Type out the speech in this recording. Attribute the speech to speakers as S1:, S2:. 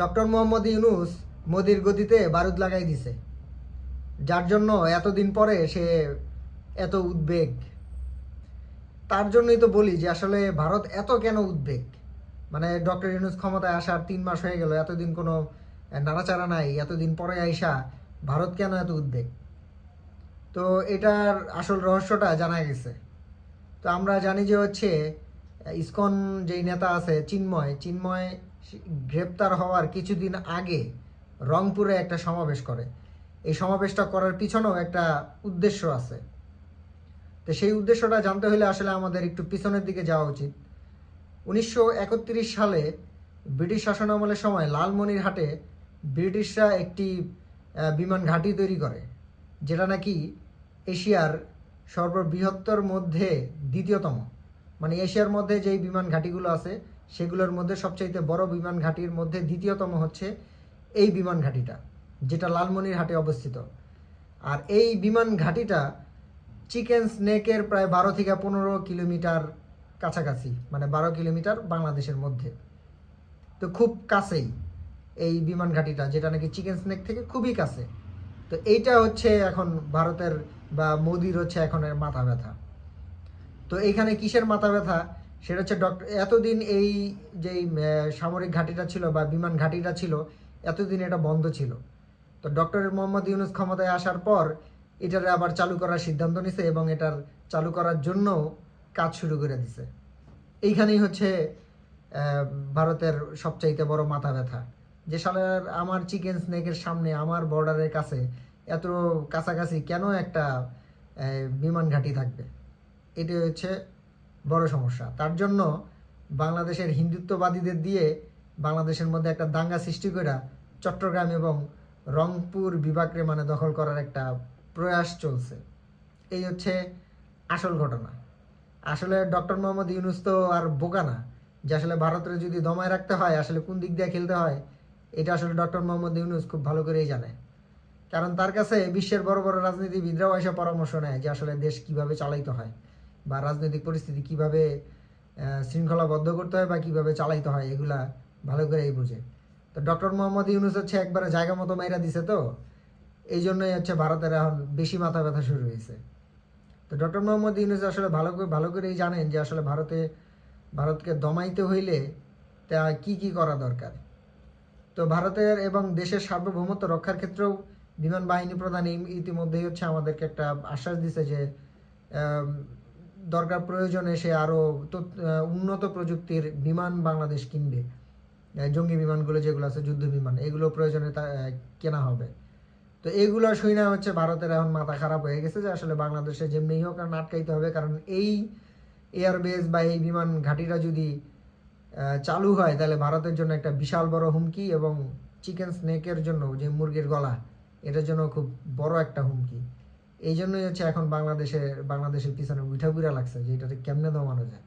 S1: Doctor Mohammad Yunus মোদির গতিতে বারুদ লাগাই দিছে। যার জন্য এতদিন পরে সে এত উদ্বেগ। তার জন্যই তো বলি যে আসলে ভারত এত কেন উদ্বেগ? মানে ডক্টর ইউনুস ক্ষমতায় আসার তিন মাস হয়ে গেল, এতদিন কোনো নাড়াচাড়া নাই, এতদিন পরে আইসা ভারত কেন এত উদ্বেগ? তো এটার আসল রহস্যটা জানা গেছে। তো আমরা জানি যে হচ্ছে, ইসকন যেই নেতা আছে, চিন্ময় চিন্ময় গ্রেপ্তার হওয়ার কিছুদিন আগে রংপুরে একটা সমাবেশ করে। এই সমাবেশটা করার পিছনেও একটা উদ্দেশ্য আছে। তো সেই উদ্দেশ্যটা জানতে হলে আসলে আমাদের একটু পিছনের দিকে যাওয়া উচিত। উনিশশো একত্রিশ সালে ব্রিটিশ শাসনামলের সময় লালমনিরহাটে ব্রিটিশরা একটি বিমান ঘাঁটি তৈরি করে, যেটা নাকি এশিয়ার সর্ববৃহত্তর মধ্যে দ্বিতীয়তম। মানে এশিয়ার মধ্যে যেই বিমান ঘাঁটিগুলো আছে সেগুলোর মধ্যে সবচাইতে বড় বিমান ঘাঁটির মধ্যে দ্বিতীয়তম হচ্ছে এই বিমান ঘাঁটিটা, যেটা লালমনিরহাটে অবস্থিত। আর এই বিমান ঘাঁটিটা চিকেন স্নেকের প্রায় বারো থেকে পনেরো কিলোমিটার কাছাকাছি মানে বারো কিলোমিটার বাংলাদেশের মধ্যে। তো খুব কাছেই এই বিমান ঘাঁটিটা, যেটা নাকি চিকেন স্নেক থেকে খুবই কাছে। তো এইটা হচ্ছে এখন ভারতের বা মোদির হচ্ছে এখন মাথা ব্যথা। তো এইখানে কিসের মাথা ব্যথা? সেটা হচ্ছে ডক্টর এতদিন এই যেই সামরিক ঘাঁটিটা ছিল বা বিমান ঘাঁটিটা ছিল, এতদিন এটা বন্ধ ছিল। তো ডক্টর মোহাম্মদ ইউনুস ক্ষমতায় আসার পর এটার আবার চালু করার সিদ্ধান্ত নিছে এবং এটার চালু করার জন্য কাজ শুরু করে দিছে। এইখানেই হচ্ছে ভারতের সবচাইতে বড় মাথা ব্যথা। যে সালের আমার চিকেন স্নেকের সামনে, আমার বর্ডারের কাছে এত কাছাকাছি কেন একটা বিমান ঘাঁটি থাকবে? এটি হচ্ছে বড় সমস্যা। তার জন্য বাংলাদেশের হিন্দুত্ববাদীদের দিয়ে বাংলাদেশের মধ্যে একটা দাঙ্গা সৃষ্টি করে চট্টগ্রাম এবং রংপুর বিভাগকে মানে দখল করার একটা প্রয়াস চলছে। এই হচ্ছে আসল ঘটনা। আসলে ডক্টর মোহাম্মদ ইউনুস তো আর বোকা না, যে আসলে ভারতের যদি দমায় রাখতে হয়, আসলে কোন দিক দিয়ে খেলতে হয়, এটা আসলে ডক্টর মোহাম্মদ ইউনুস খুব ভালো করেই জানে। কারণ তার কাছে বিশ্বের বড় বড় রাজনীতিবিদরাও এসে পরামর্শ নেয় যে আসলে দেশ কীভাবে চালাইতে হয়। বা রাজনৈতিক পরিস্থিতি কীভাবে শৃঙ্খলাবদ্ধ করতে হয় বা কীভাবে চালাইতে হয়, এগুলা ভালো করেই বুঝে। তো ডক্টর মোহাম্মদ ইউনুস হচ্ছে একবারে জায়গা মতো মাইরা দিছে তো এই জন্যই হচ্ছে ভারতের এখন বেশি মাথা ব্যথা শুরু হয়েছে। তো ডক্টর মোহাম্মদ ইউনুস আসলে ভালো করে, ভালো করেই জানেন যে আসলে ভারতে, ভারতকে দমাইতে হইলে তা কি কি করা দরকার। তো ভারতের এবং দেশের সার্বভৌমত্ব রক্ষার ক্ষেত্রেও বিমান বাহিনী প্রধান ইতিমধ্যেই হচ্ছে আমাদেরকে একটা আশ্বাস দিছে যে দরকার প্রয়োজনে সে আরও উন্নত প্রযুক্তির বিমান বাংলাদেশ কিনবে। জঙ্গি বিমানগুলো যেগুলো আছে, যুদ্ধ বিমান, এগুলো প্রয়োজনে তা কেনা হবে। তো এগুলো শুই না হচ্ছে ভারতের এখন মাথা খারাপ হয়ে গেছে যে আসলে বাংলাদেশে যেমনি হোক কারণ আটকাইতে হবে, কারণ এই এয়ারবেস বা এই বিমান ঘাঁটিটা যদি চালু হয়, তাহলে ভারতের জন্য একটা বিশাল বড় হুমকি এবং চিকেন স্নেকের জন্য যে মুরগির গলা, এটার জন্য খুব বড় একটা হুমকি। এই জন্যই হচ্ছে এখন বাংলাদেশের বাংলাদেশের পিছনে উঠা বুড়া লাগছে যে এটাতে কেমনে দমানো যায়।